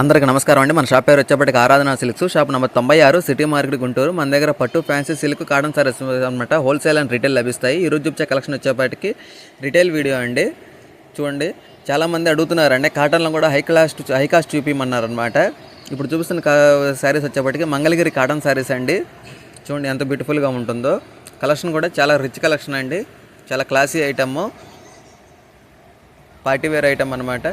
అందరికి నమస్కారం అండి. మన షాప్ పేరు వచ్చేప్పటికి ఆరాధన సిల్క్స్. షాప్ నెంబర్ తొంభై ఆరు సిటీ మార్కెట్ గుంటూరు. మన దగ్గర పట్టు ఫ్యాన్సీ సిల్క్ కాటన్ సారీస్ అనమాట హోల్సేల్ అండ్ రిటైల్ లభిస్తాయి. ఈ రోజు చూపించే కలెక్షన్ వచ్చేప్పటికి రిటైల్ వీడియో అండి. చూడండి. చాలామంది అడుగుతున్నారండి. కాటన్లో కూడా హై క్లాస్ హై కాస్ట్ చూపించమన్నారు అనమాట ఇప్పుడు చూపిస్తున్న కా శారీస్ వచ్చేప్పటికి మంగళగిరి కాటన్ శారీస్ అండి. చూడండి ఎంత బ్యూటిఫుల్గా ఉంటుందో. కలెక్షన్ కూడా చాలా రిచ్ కలెక్షన్ అండి. చాలా క్లాసీ ఐటమ్ పార్టీవేర్ ఐటమ్ అనమాట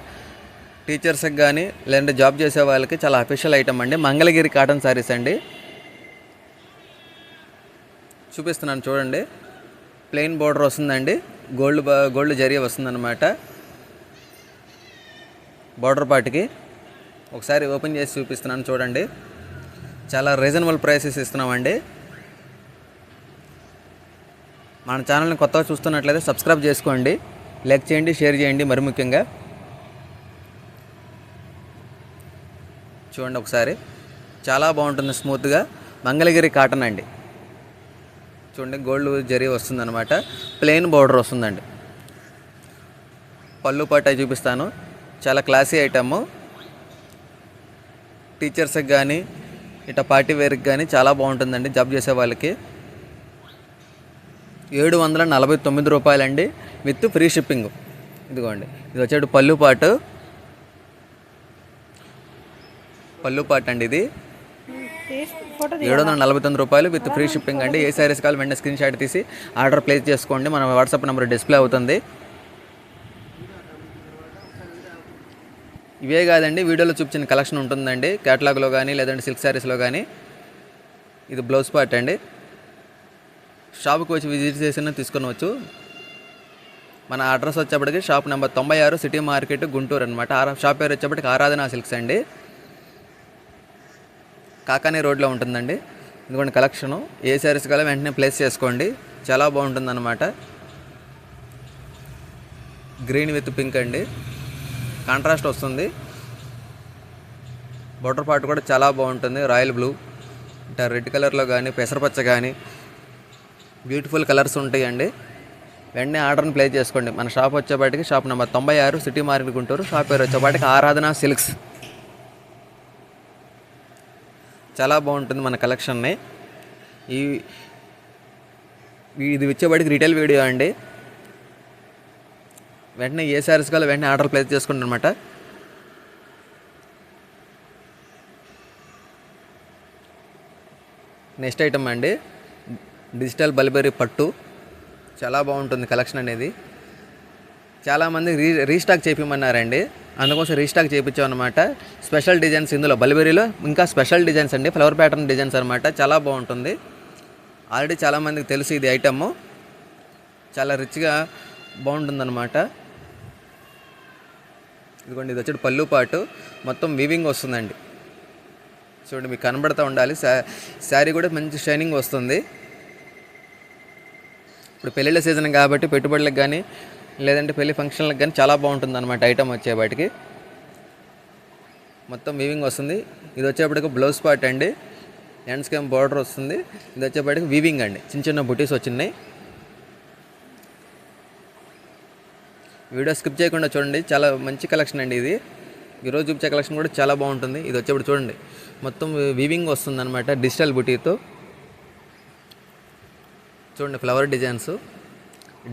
టీచర్స్కి కానీ లేదంటే జాబ్ చేసే వాళ్ళకి చాలా అఫీషియల్ ఐటమ్ అండి. మంగళగిరి కాటన్ శారీస్ అండి. చూపిస్తున్నాను చూడండి. ప్లెయిన్ బోర్డర్ వస్తుందండి. గోల్డ్ బా- గోల్డ్ జరీ వస్తుందన్నమాట. బోర్డర్ పార్ట్కి ఒకసారి ఓపెన్ చేసి చూపిస్తున్నాను చూడండి. చాలా రీజనబుల్ ప్రైసెస్ ఇస్తున్నామండి. మన ఛానల్ని కొత్తగా చూస్తున్నట్లయితే సబ్స్క్రైబ్ చేసుకోండి. లైక్ చేయండి షేర్ చేయండి. మరి ముఖ్యంగా చూడండి ఒకసారి. చాలా బాగుంటుంది స్మూత్గా. మంగళగిరి కాటన్ అండి. చూడండి గోల్డ్ జరీ వస్తుందన్నమాట. ప్లెయిన్ బార్డర్ వస్తుందండి. పళ్ళు పాట చూపిస్తాను. చాలా క్లాసీ ఐటమ్. టీచర్స్కి కానీ ఇట పార్టీ వేర్కి కానీ చాలా బాగుంటుందండి జాబ్ చేసే వాళ్ళకి. ఏడు వందల నలభై తొమ్మిది రూపాయలండి విత్ ఫ్రీ షిప్పింగ్. ఇదిగోండి ఇది వచ్చేటి పళ్ళు పాటు. పళ్ళు పాట అండి ఇది. ఏడు వందల నలభై తొమ్మిది రూపాయలు విత్ ఫ్రీ షిప్పింగ్ అండి. ఏ సారీస్ కావాలి వెంటనే స్క్రీన్ షాట్ తీసి ఆర్డర్ ప్లేస్ చేసుకోండి. మన వాట్సాప్ నెంబర్ డిస్ప్లే అవుతుంది. ఇవే కాదండి వీడియోలో చూపించిన కలెక్షన్ ఉంటుందండి. క్యాటలాగ్లో కానీ లేదంటే సిల్క్ శారీస్లో కానీ ఇది బ్లౌజ్ పార్ట్ అండి. షాప్కి వచ్చి విజిట్ చేసిన తీసుకొనవచ్చు. మన అడ్రస్ వచ్చేప్పటికి షాప్ నెంబర్ తొంభై ఆరు సిటీ మార్కెట్ గుంటూరు అనమాట షాప్ పేరు వచ్చేప్పటికి ఆరాధన సిల్క్స్ అండి. కాకానే రోడ్లో ఉంటుందండి. ఇదిగోండి కలెక్షను. ఏ శారీస్ కావాలో వెంటనే ప్లేస్ చేసుకోండి. చాలా బాగుంటుంది అనమాట గ్రీన్ విత్ పింక్ అండి. కాంట్రాస్ట్ వస్తుంది. బోటర్ పార్ట్ కూడా చాలా బాగుంటుంది. Royal blue. అంటే రెడ్ కలర్లో కానీ పెసరపచ్చ కానీ బ్యూటిఫుల్ కలర్స్ ఉంటాయండి. వెంటనే ఆర్డర్ని ప్లేస్ చేసుకోండి. మన షాప్ వచ్చేపాటికి షాప్ నెంబర్ తొంభై ఆరు సిటీ మార్కెట్ గుంటూరు షాప్ పేరు వచ్చేపాటికి ఆరాధన సిల్క్స్. చాలా బాగుంటుంది మన కలెక్షన్ని. ఈ ఇది వచ్చేవాడికి రీటైల్ వీడియో అండి. వెంటనే ఏ శారీస్ కావాలో వెంటనే ఆర్డర్ ప్లేస్ చేసుకోండి అనమాట నెక్స్ట్ ఐటమ్ అండి. డిజిటల్ బల్బెరీ పట్టు. చాలా బాగుంటుంది కలెక్షన్ అనేది. చాలామంది రీ రీస్టాక్ చేపించమన్నారండి అందుకోసం రీస్టాక్ చేయించామన్నమాట స్పెషల్ డిజైన్స్ ఇందులో బలిబెరీలో ఇంకా స్పెషల్ డిజైన్స్ అండి ఫ్లవర్ ప్యాటర్న్ డిజైన్స్ అనమాట చాలా బాగుంటుంది. ఆల్రెడీ చాలామందికి తెలుసు ఇది ఐటమ్. చాలా రిచ్గా బాగుంటుందన్నమాట. ఇదిగోండి ఇది వచ్చేది పళ్ళు పాటు. మొత్తం వీవింగ్ వస్తుందండి. చూడండి మీకు కనబడతా ఉండాలి. శారీ కూడా మంచి షైనింగ్ వస్తుంది. ఇప్పుడు పెళ్ళిళ్ళ సీజన్ కాబట్టి పెట్టుబడులకు కానీ లేదంటే పెళ్ళి ఫంక్షన్లకు కానీ చాలా బాగుంటుంది అనమాట ఐటమ్ వచ్చేపాటికి మొత్తం వీవింగ్ వస్తుంది. ఇది వచ్చేప్పటికి బ్లౌజ్ పార్ట్ అండి. హ్యాండ్ కేమ్ బార్డర్ వస్తుంది. ఇది వచ్చేప్పటికి వీవింగ్ అండి. చిన్న చిన్న బుటీస్ వచ్చినాయి. వీడియో స్కిప్ చేయకుండా చూడండి. చాలా మంచి కలెక్షన్ అండి ఇది. ఈరోజు చూపించే కలెక్షన్ కూడా చాలా బాగుంటుంది. ఇది వచ్చేప్పుడు చూడండి. మొత్తం వీవింగ్ వస్తుంది అనమాట డిజిటల్ బుటీతో చూడండి flower designs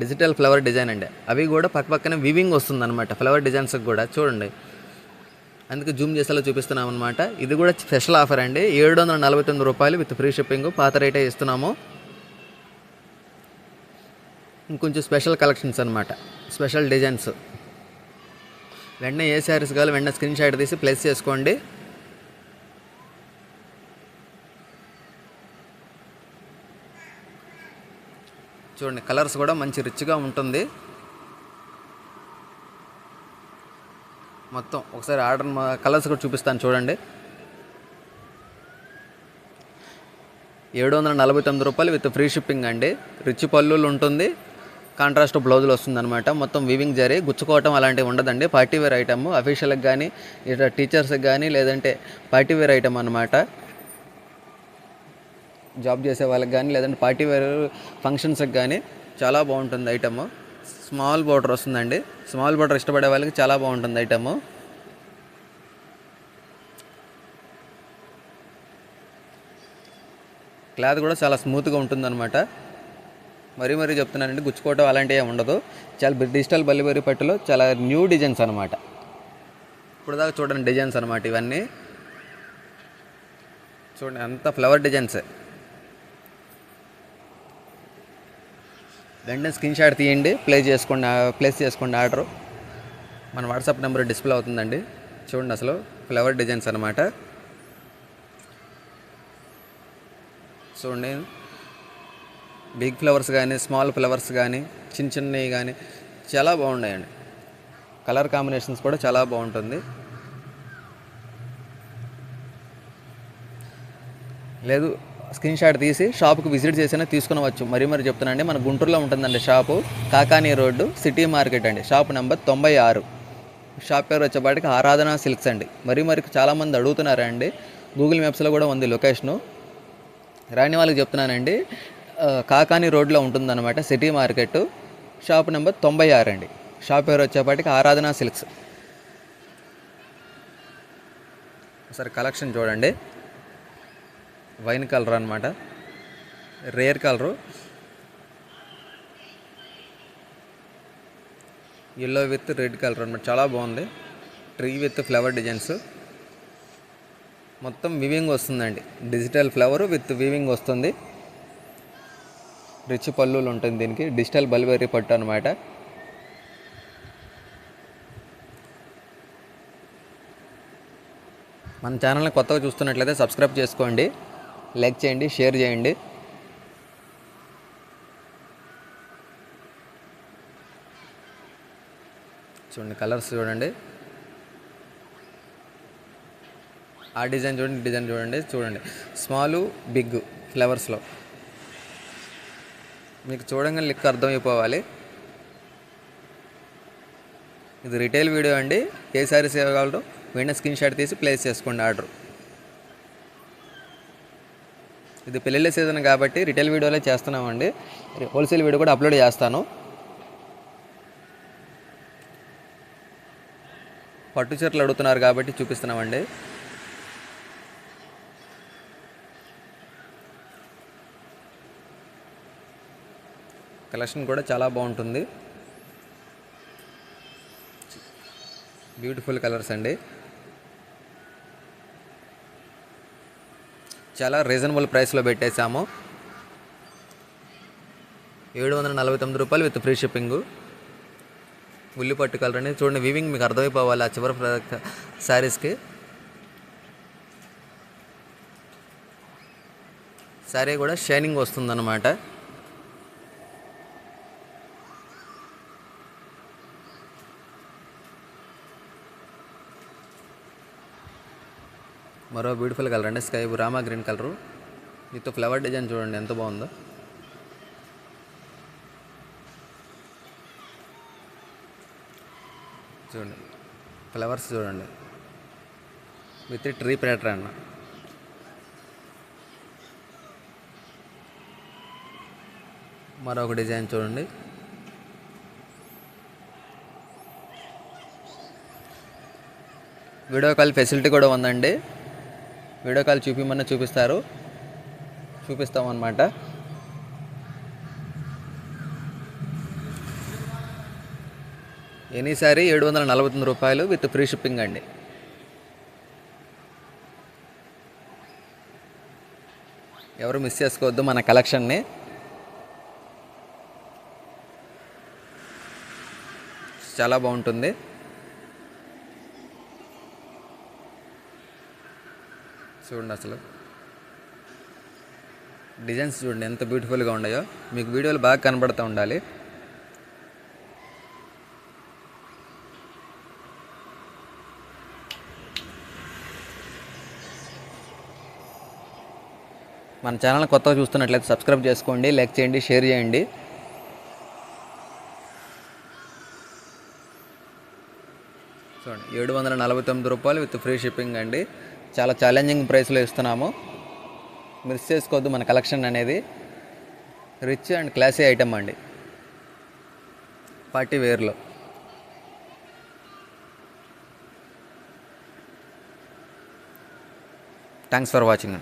digital flower design అండి. అవి కూడా పక్క పక్కనే వివింగ్ వస్తుంది అనమాట ఫ్లవర్ డిజైన్స్కి కూడా చూడండి. అందుకే జూమ్ చేసేలా చూపిస్తున్నాం అనమాట ఇది కూడా స్పెషల్ ఆఫర్ అండి. ఏడు వందల నలభై తొమ్మిది రూపాయలు విత్ ఫ్రీ షిప్పింగ్ పాత రేటే ఇస్తున్నాము. ఇంకొంచెం స్పెషల్ కలెక్షన్స్ అనమాట స్పెషల్ డిజైన్స్ వెంటనే ఏ శారీస్ కావాలి వెంటనే స్క్రీన్ షాట్ తీసి ప్లేస్ చేసుకోండి. చూడండి కలర్స్ కూడా మంచి రిచ్గా ఉంటుంది. మొత్తం ఒకసారి ఆర్డర్ కలర్స్ కూడా చూపిస్తాను చూడండి. ఏడు వందల నలభై తొమ్మిది రూపాయలు విత్ ఫ్రీ షిప్పింగ్ అండి. రిచ్ పళ్ళులు ఉంటుంది. కాంట్రాస్ట్ బ్లౌజులు వస్తుందన్నమాట. మొత్తం వివింగ్ జరి గుచ్చుకోవటం అలాంటివి ఉండదండి. పార్టీవేర్ ఐటమ్ అఫీషియల్కి కానీ ఇట్లా టీచర్స్కి కానీ లేదంటే పార్టీవేర్ ఐటమ్ అనమాట జాబ్ చేసే వాళ్ళకి కానీ లేదంటే పార్టీ వేర్ ఫంక్షన్స్కి కానీ చాలా బాగుంటుంది ఐటమ్. స్మాల్ బోర్డర్ వస్తుందండి. స్మాల్ బోర్డర్ ఇష్టపడే వాళ్ళకి చాలా బాగుంటుంది ఐటమ్. క్లాత్ కూడా చాలా స్మూత్గా ఉంటుందన్నమాట. మరీ మరీ చెప్తున్నానండి గుచ్చుకోవటం అలాంటివి ఏమి ఉండదు. చాలా డిజిటల్ బల్లిబెరి పట్టులో చాలా న్యూ డిజైన్స్ అనమాట ఇప్పుడు దాకా చూడండి డిజైన్స్ అనమాట ఇవన్నీ. చూడండి అంత ఫ్లవర్ డిజైన్సే. వెంటనే స్క్రీన్ షాట్ తీయండి ప్లే చేసుకోండి ప్లేస్ చేసుకోండి ఆర్డర్. మన వాట్సాప్ నెంబర్ డిస్ప్లే అవుతుందండి. చూడండి అసలు ఫ్లవర్ డిజైన్స్ అనమాట చూడండి. బిగ్ ఫ్లవర్స్ కానీ స్మాల్ ఫ్లవర్స్ కానీ చిన్న చిన్నవి కానీ చాలా బాగున్నాయండి. కలర్ కాంబినేషన్స్ కూడా చాలా బాగుంటుంది. లేదు స్క్రీన్ షాట్ తీసి షాప్కి విజిట్ చేసినా తీసుకునవచ్చు. మరీ మరి చెప్తున్నానండి మన గుంటూరులో ఉంటుందండి shop. Kakani road city market అండి. షాప్ నెంబర్ తొంభై ఆరు. షాప్ పేరు వచ్చేపాటికి ఆరాధన సిల్క్స్ అండి. మరీ మరి చాలామంది అడుగుతున్నారండి. గూగుల్ మ్యాప్స్లో కూడా ఉంది లొకేషను. రాని వాళ్ళకి చెప్తున్నానండి కాకాని రోడ్లో ఉంటుందన్నమాట సిటీ మార్కెట్. షాప్ నెంబర్ తొంభై ఆరు అండి. షాప్ పేరు వచ్చేపాటికి ఆరాధన సిల్క్స్. ఒకసారి కలెక్షన్ చూడండి. వైన్ కలర్ అనమాట rare colour. Yellow with red colour అనమాట చాలా బాగుంది. ట్రీ విత్ ఫ్లవర్ డిజైన్స్ మొత్తం వివింగ్ వస్తుందండి. డిజిటల్ ఫ్లవర్ విత్ వివింగ్ వస్తుంది. రిచ్ పళ్ళులు ఉంటుంది దీనికి. డిజిటల్ బల్బెర్రీ పట్టు అనమాట మన ఛానల్ని కొత్తగా చూస్తున్నట్లయితే సబ్స్క్రైబ్ చేసుకోండి. లైక్ చేయండి షేర్ చేయండి. చూడండి కలర్స్ చూడండి. ఆ డిజైన్ చూడండి డిజైన్ చూడండి చూడండి. స్మాల్ బిగ్ ఫ్లవర్స్లో. మీకు చూడంగానే లిక్ అర్థమైపోవాలి. ఇది రిటైల్ వీడియో అండి. ఏ సారీస్ కావాలో వెంటనే స్క్రీన్ షాట్ తీసి ప్లేస్ చేసుకోండి ఆర్డర్. ఇది పెళ్ళిళ్ళ సీజన్ కాబట్టి రిటైల్ వీడియోలే చేస్తున్నామండి. హోల్సేల్ వీడియో కూడా అప్లోడ్ చేస్తాను. పట్టు చీరలు అడుగుతున్నారు కాబట్టి చూపిస్తున్నామండి. కలెక్షన్ కూడా చాలా బాగుంటుంది. బ్యూటిఫుల్ కలర్స్ అండి. చాలా రీజనబుల్ ప్రైస్లో పెట్టేశాము. ఏడు వందల నలభై తొమ్మిది రూపాయలు విత్ ఫ్రీ షిప్పింగ్ ఉల్లి పట్టు కలర్ చూడండి వీవింగ్ మీకు అర్థమైపోవాలి ఆ చివరి శారీస్కి శారీ కూడా షైనింగ్ వస్తుందన్నమాట. మరో బ్యూటిఫుల్ కలర్ అండి sky rama green colour with flower design చూడండి ఎంత బాగుందో. చూడండి ఫ్లవర్స్ చూడండి. విత్ ట్రీ ప్యాటర్ అన్న. మరొక డిజైన్ చూడండి. వీడియో కాల్ ఫెసిలిటీ కూడా ఉందండి. వీడియో కాల్ చూపిమన్నా చూపిస్తారు. చూపిస్తామన్నమాట. ఎనీ సారీ ఏడు వందల నలభై తొమ్మిది రూపాయలు విత్ ఫ్రీ షిప్పింగ్ అండి. ఎవరు మిస్ చేసుకోవద్దు మన కలెక్షన్ని. చాలా బాగుంటుంది. చూడండి అసలు. డిజైన్స్ చూడండి ఎంత బ్యూటిఫుల్గా ఉన్నాయో. మీకు వీడియోలు బాగా కనబడుతూ ఉండాలి. మన ఛానల్ కొత్తగా చూస్తున్నట్లయితే సబ్స్క్రైబ్ చేసుకోండి లైక్ చేయండి షేర్ చేయండి. చూడండి ఏడు వందల నలభై తొమ్మిది రూపాయలు విత్ ఫ్రీ షిప్పింగ్ అండి. చాలా ఛాలెంజింగ్ ప్రైస్లో ఇస్తున్నాము. మిస్ చేసుకోవద్దు మన కలెక్షన్ అనేది. రిచ్ అండ్ క్లాసీ ఐటమ్ అండి. పార్టీ వేర్లో థ్యాంక్స్ ఫర్ వాచింగ్